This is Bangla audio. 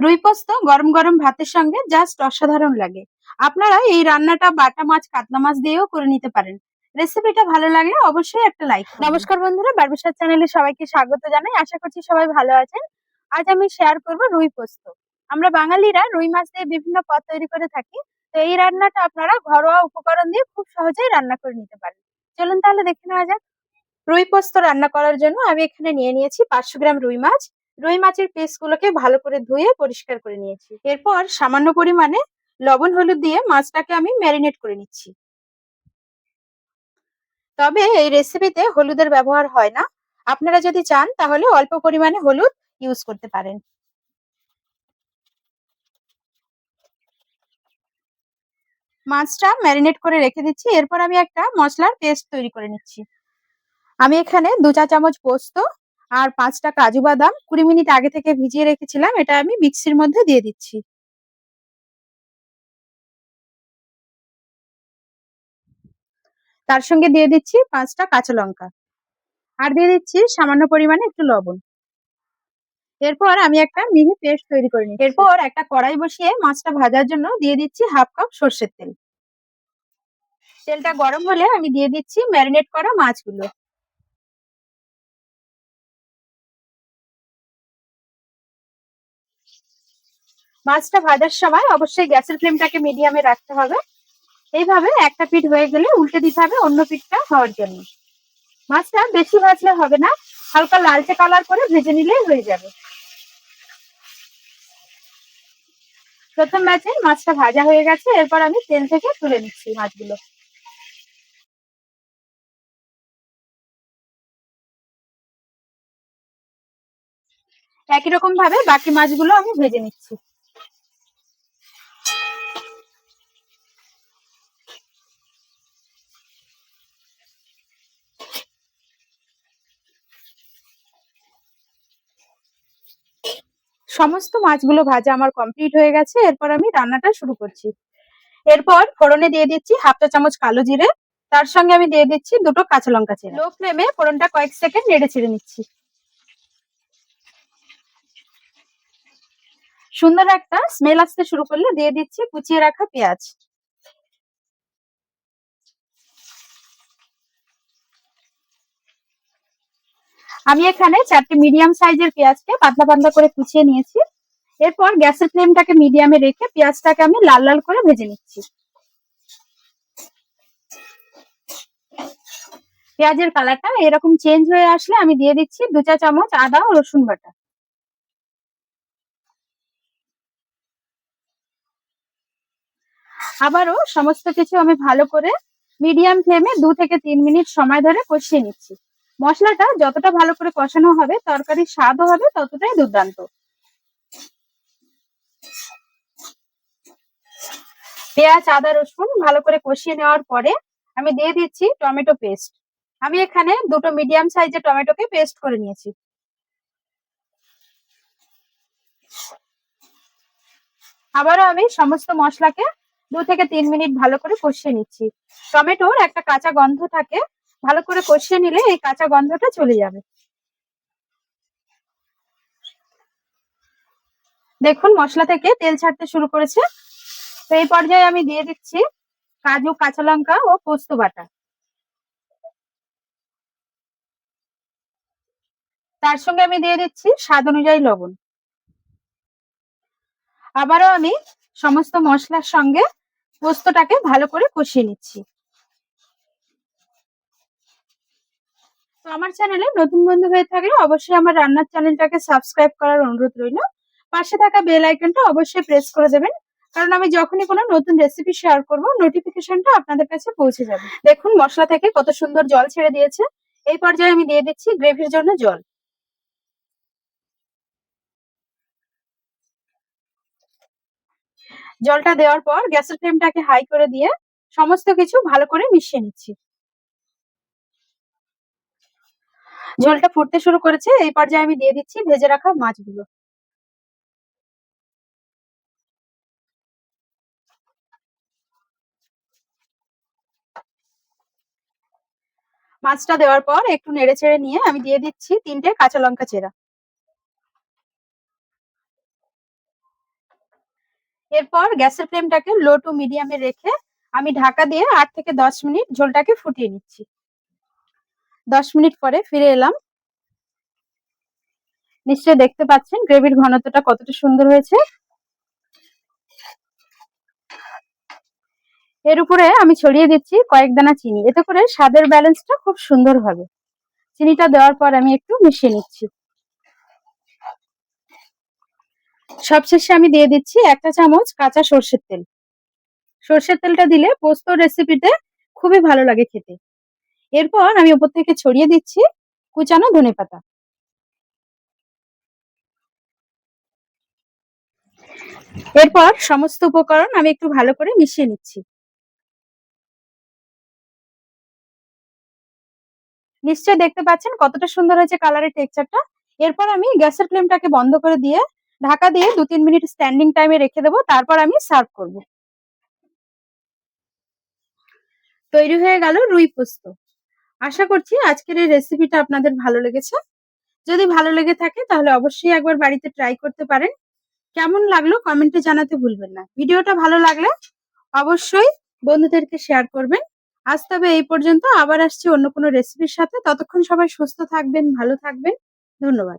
রুই পোস্ত গরম গরম ভাতের সঙ্গে জাস্ট অসাধারণ লাগে। আপনারা এই রান্নাটা বাটা মাছ, কাতলা মাছ দিয়েও করে নিতে পারেন। রেসিপিটা ভালো লাগলে অবশ্যই একটা লাইক নমস্কার বন্ধুরা বারবিসার চ্যানেলে সবাইকে স্বাগত জানাই। আশা করছি সবাই ভালো আছেন। আজ আমি শেয়ার করব রুই পোস্ত। আমরা বাঙালিরা রুই মাছ দিয়ে বিভিন্ন পদ তৈরি করে থাকি। তো এই রান্নাটা আপনারা ঘরোয়া উপকরণ দিয়ে খুব সহজেই রান্না করে নিতে পারেন। চলুন তাহলে দেখে নেওয়া যাক। রুই পোস্ত রান্না করার জন্য আমি এখানে নিয়ে নিয়েছি পাঁচশো গ্রাম রুই মাছ রুই মাছের পিসগুলোকে ভালো করে ধুয়ে পরিষ্কার করে নিয়েছি। এরপর সামান্য পরিমাণে লবণ হলুদ দিয়ে মাছটাকে আমি ম্যারিনেট করে নিচ্ছি। তবে এই রেসিপিতে হলুদের ব্যবহার হয় না। আপনারা যদি চান, তাহলে অল্প পরিমাণে হলুদ ইউজ করতে পারেন। মাছটা ম্যারিনেট করে রেখে দিচ্ছি। এরপর আমি একটা মশলার পেস্ট তৈরি করে নিচ্ছি। আমি এখানে দু চা চামচ পোস্ত আর পাঁচটা কাজু বাদাম কুড়ি মিনিট আগে থেকে ভিজিয়ে রেখেছিলাম, এটা আমি মিক্সির মধ্যে দিয়ে দিচ্ছি। তার সঙ্গে দিয়ে দিচ্ছি পাঁচটা কাঁচা লঙ্কা। আর দিয়ে দিচ্ছি সামান্য পরিমাণে একটু লবণ। এরপর আমি একটা মিহি পেস্ট তৈরি করে নিই এরপর একটা কড়াই বসিয়ে মাছটা ভাজার জন্য দিয়ে দিচ্ছি হাফ কাপ সর্ষের তেল। তেলটা গরম হলে আমি দিয়ে দিচ্ছি ম্যারিনেট করা মাছগুলো। মাছটা ভাজার সময় অবশ্যই গ্যাসের ফ্লেমটাকে মিডিয়ামে রাখতে হবে। এইভাবে একটা পিঠ হয়ে গেলে উল্টে দিতে হবে অন্য পিঠটা হওয়ার জন্য। মাছটা বেশি ভাজলে হবে না, হালকা লালচে কালার করে ভেজে নিলেই হয়ে যাবে। প্রথম ব্যাচে মাছটা ভাজা হয়ে গেছে, এরপর আমি তেল থেকে তুলে নিচ্ছি মাছগুলো। একই রকম ভাবে বাকি মাছগুলো আমি ভেজে নিচ্ছি। সমস্ত মাছগুলো ভাজা আমার কমপ্লিট হয়ে গেছে। এরপর আমি রান্নাটা শুরু করছি। এরপর ফোড়নে দিয়ে দিচ্ছি হাফ চা চামচ কালো জিরে। তার সঙ্গে আমি দিয়ে দিচ্ছি দুটো কাঁচা লঙ্কা চেরা। লো ফ্লেমে ফোড়নটা কয়েক সেকেন্ড নেড়ে ছেড়ে নিচ্ছি। সুন্দর একটা স্মেল আসতে শুরু করলে দিয়ে দিচ্ছি কুচিয়ে রাখা পেঁয়াজ। আমি এখানে চারটে মিডিয়াম সাইজের পেঁয়াজকে পাতলা পাতলা করে কুচিয়ে নিয়েছি। এরপর গ্যাসের ফ্লেমটাকে মিডিয়ামে রেখে পেঁয়াজটাকে আমি লাল লাল করে ভেজে নিচ্ছি। পেঁয়াজের কালারটা এরকম চেঞ্জ হয়ে আসলে আমি দিয়ে দিচ্ছি দু চা চামচ আদা ও রসুন বাটা। আবারও সমস্ত কিছু আমি ভালো করে মিডিয়াম ফ্লেমে দু থেকে তিন মিনিট সময় ধরে কষিয়ে নিচ্ছি। মশলাটা যতটা ভালো করে কষানো হবে, তরকারির স্বাদও হবে, ততটাই দুর্দান্ত। পেঁয়াজ, আদা, রসুন ভালো করে কষিয়ে নেওয়ার পরে আমি দিয়ে দিচ্ছি টমেটো পেস্ট। আমি এখানে দুটো মিডিয়াম সাইজের টমেটোকে পেস্ট করে নিয়েছি। আবারও আমি সমস্ত মশলাকে দু থেকে তিন মিনিট ভালো করে কষিয়ে নিচ্ছি। টমেটোর একটা কাঁচা গন্ধ থাকে ভালো করে কষিয়ে নিলে এই কাঁচা গন্ধটা চলে যাবে। দেখুন, মশলা থেকে তেল ছাড়তে শুরু করেছে। তো এই পর্যায়ে আমি দিয়ে দিচ্ছি কাজু, কাঁচা লঙ্কা ও পোস্ত বাটা। তার সঙ্গে আমি দিয়ে দিচ্ছি স্বাদ অনুযায়ী লবণ। আবারও আমি সমস্ত মশলার সঙ্গে পোস্তটাকে ভালো করে কষিয়ে নিচ্ছি। তো আমার চ্যানেলে নতুন বন্ধু হয়ে থাকলে অবশ্যই আমার রান্নার চ্যানেলটাকে সাবস্ক্রাইব করার অনুরোধ রইল। পাশে থাকা বেল আইকনটা অবশ্যই প্রেস করে দেবেন। কারণ আমি যখনই কোনো নতুন রেসিপি শেয়ার করব নোটিফিকেশনটা আপনাদের কাছে পৌঁছে যাবে। দেখুন, মশলা থেকে কত সুন্দর জল ছেড়ে দিয়েছে। এই পর্যায়ে আমি দিয়ে দিচ্ছি গ্রেভির জন্য জল। জলটা দেওয়ার পর গ্যাসের ফ্লেমটাকে হাই করে দিয়ে সমস্ত কিছু ভালো করে মিশিয়ে নিচ্ছি। ঝোলটা ফুটতে শুরু করেছে, এই পর্যায়ে আমি দিয়ে দিচ্ছি ভেজে রাখা মাছগুলো। মাছটা দেওয়ার পর একটু নেড়ে চেড়ে নিয়ে আমি দিয়ে দিচ্ছি তিনটে কাঁচা লঙ্কা চেরা। এরপর গ্যাসের ফ্লেমটাকে লো টু মিডিয়ামে রেখে আমি ঢাকা দিয়ে আট থেকে দশ মিনিট ঝোলটাকে ফুটিয়ে নিচ্ছি। দশ মিনিট পরে ফিরে এলাম। নিশ্চয়ই দেখতে পাচ্ছেন গ্রেভির ঘনত্বটা কতটা সুন্দর হয়েছে। এর উপরে আমি ছড়িয়ে দিচ্ছি কয়েক দানা চিনি। এতে করে স্বাদের ব্যালেন্সটা খুব সুন্দর হবে। চিনিটা দেওয়ার পর আমি একটু মিশিয়ে নিচ্ছি। সবশেষে আমি দিয়ে দিচ্ছি একটা চামচ কাঁচা সর্ষের তেল। সর্ষের তেলটা দিলে পোস্ত রেসিপিতে খুবই ভালো লাগে খেতে। এরপর আমি উপর থেকে ছড়িয়ে দিচ্ছি কুচানো ধনে পাতা। এরপর সমস্ত উপকরণ আমি একটু ভালো করে মিশিয়ে নিচ্ছি। নিশ্চয় দেখতে পাচ্ছেন কতটা সুন্দর হয়েছে কালারের টেক্সচারটা। এরপর আমি গ্যাসের ফ্লেমটাকে বন্ধ করে দিয়ে ঢাকা দিয়ে দু তিন মিনিট স্ট্যান্ডিং টাইমে রেখে দেবো, তারপর আমি সার্ভ করব। তৈরি হয়ে গেল রুই পোস্ত। আশা করছি আজকের এই রেসিপিটা আপনাদের ভালো লেগেছে। যদি ভালো লেগে থাকে তাহলে অবশ্যই একবার বাড়িতে ট্রাই করতে পারেন। কেমন লাগল কমেন্টে জানাতে ভুলবেন না। ভিডিওটা ভালো লাগলে অবশ্যই বন্ধুদেরকে শেয়ার করবেন। আজ তবে এই পর্যন্ত। আবার আসছি অন্য কোনো রেসিপির সাথে। ততক্ষণ সবাই সুস্থ থাকবেন, ভালো থাকবেন। ধন্যবাদ।